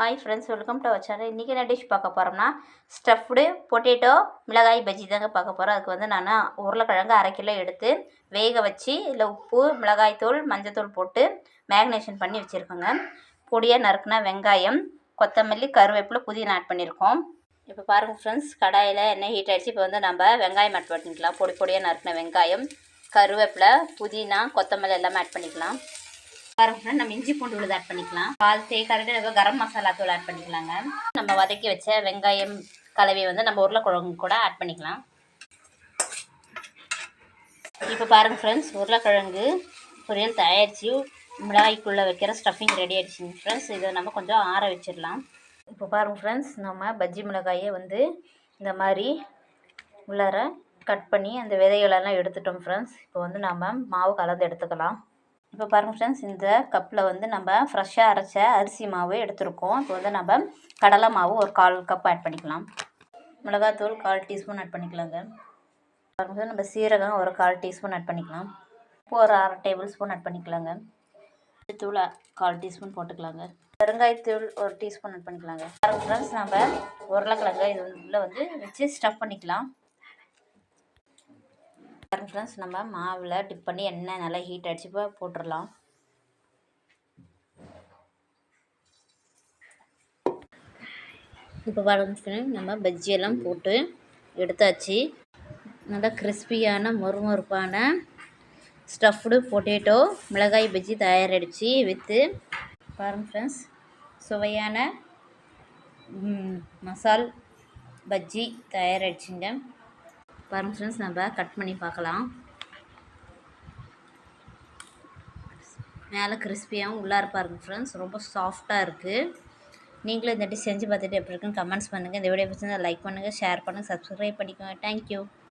Hi friends welcome to our channel இன்றைக்கி என்ன dish பார்க்க போகிறோம்னா ஸ்டஃப்டு பொட்டேட்டோ மிளகாய் பஜ்ஜி தாங்க பார்க்க போகிறோம் அதுக்கு வந்து நான் உருளைக்கிழங்கு அரை கிலோ எடுத்து வேக வச்சு இல்லை உப்பு மிளகாய்த்தூள் மஞ்சத்தூள் போட்டு மேக்னேஷன் பண்ணி வச்சுருக்கோங்க. பொடியாக நறுக்குனா வெங்காயம் கொத்தமல்லி கருவேப்பிலை புதினா ஆட் பண்ணியிருக்கோம் இப்போ பாருங்கள் ஃப்ரெண்ட்ஸ் கடாயில் எண்ணெய் ஹீட் ஆகிடுச்சு இப்போ வந்து நம்ம வெங்காயம் ஆட் பண்ணிக்கலாம். பொடி பொடியாக நறுக்கின வெங்காயம் கருவேப்பிலை புதினா கொத்தமல்லி எல்லாமே ஆட் பண்ணிக்கலாம். பாருங்க நம்ம இஞ்சி பூண்டு விழுது ஆட் பண்ணிக்கலாம். பால் தேக்காரிட்டு நம்ம கரம் மசாலா தூள் ஆட் பண்ணிக்கலாங்க. நம்ம வதக்கி வச்ச வெங்காயம் கலவையை வந்து நம்ம உருளைக்கிழங்கு கூட ஆட் பண்ணிக்கலாம். இப்போ பாருங்க ஃப்ரெண்ட்ஸ் உருளைக்கிழங்கு பொரியல் தயாரிச்சு மிளகாய்க்குள்ளே வைக்கிற ஸ்டஃபிங் ரெடி ஆகிடுச்சிங்க ஃப்ரெண்ட்ஸ் இதை நம்ம கொஞ்சம் ஆற வச்சிடலாம். இப்போ பாருங்க ஃப்ரெண்ட்ஸ் நம்ம பஜ்ஜி மிளகாயை வந்து இந்த மாதிரி உள்ளார கட் பண்ணி அந்த விதைகளெல்லாம் எடுத்துட்டோம் ஃப்ரெண்ட்ஸ் இப்போ வந்து நம்ம மாவு கலந்து எடுத்துக்கலாம். இப்போ பாருங்கள் ஃப்ரெண்ட்ஸ் இந்த கப்பில் வந்து நம்ம ஃப்ரெஷ்ஷாக அரைச்ச அரிசி மாவு எடுத்துருக்கோம். இப்போ வந்து நம்ம கடலை மாவு ஒரு கால் கப் ஆட் பண்ணிக்கலாம். மிளகாத்தூள் கால் டீஸ்பூன் ஆட் பண்ணிக்கலாங்க. பாருங்க நம்ம சீரகம் ஒரு கால் டீஸ்பூன் ஆட் பண்ணிக்கலாம். உப்பு ஒரு அரை டேபிள் ஸ்பூன் ஆட் பண்ணிக்கலாங்க. தூள் கால் டீஸ்பூன் போட்டுக்கலாங்க. பெருங்காயத்தூள் ஒரு டீஸ்பூன் ஆட் பண்ணிக்கலாங்க. பாருங்க ஃப்ரெண்ட்ஸ் நம்ம உருளைக்கிழங்கு இது உள்ளே வந்து வச்சு ஸ்டஃப் பண்ணிக்கலாம். பாருங்க ஃப்ரெண்ட்ஸ் நம்ம மாவில் டிப் பண்ணி எண்ணெய் நல்லா ஹீட் அடிச்சு இப்போ போட்டுடலாம் இப்போ பாருங்க நம்ம பஜ்ஜியெல்லாம் போட்டு எடுத்தாச்சு. நல்லா கிறிஸ்பியான மொறுமொறுப்பான ஸ்டஃப்டு பொட்டேட்டோ மிளகாய் பஜ்ஜி தயாரிடுச்சு வித்து பாருங்க ஃப்ரெண்ட்ஸ் சுவையான மசால் பஜ்ஜி தயாரிடுச்சுங்க பாருங்கள் ஃப்ரெண்ட்ஸ் நம்ம கட் பண்ணி பார்க்கலாம். மேலே கிறிஸ்பியாகவும் உள்ளார பாருங்க ஃப்ரெண்ட்ஸ் ரொம்ப சாஃப்டாக இருக்குது நீங்களும் இந்த டிஷ் செஞ்சு பார்த்துட்டு எப்படி இருக்குன்னு கமெண்ட்ஸ் பண்ணுங்கள் இந்த வீடியோ பிடிச்சிருந்தா லைக் பண்ணுங்கள் ஷேர் பண்ணுங்கள் சப்ஸ்கிரைப் பண்ணிக்கோங்க. தேங்க்யூ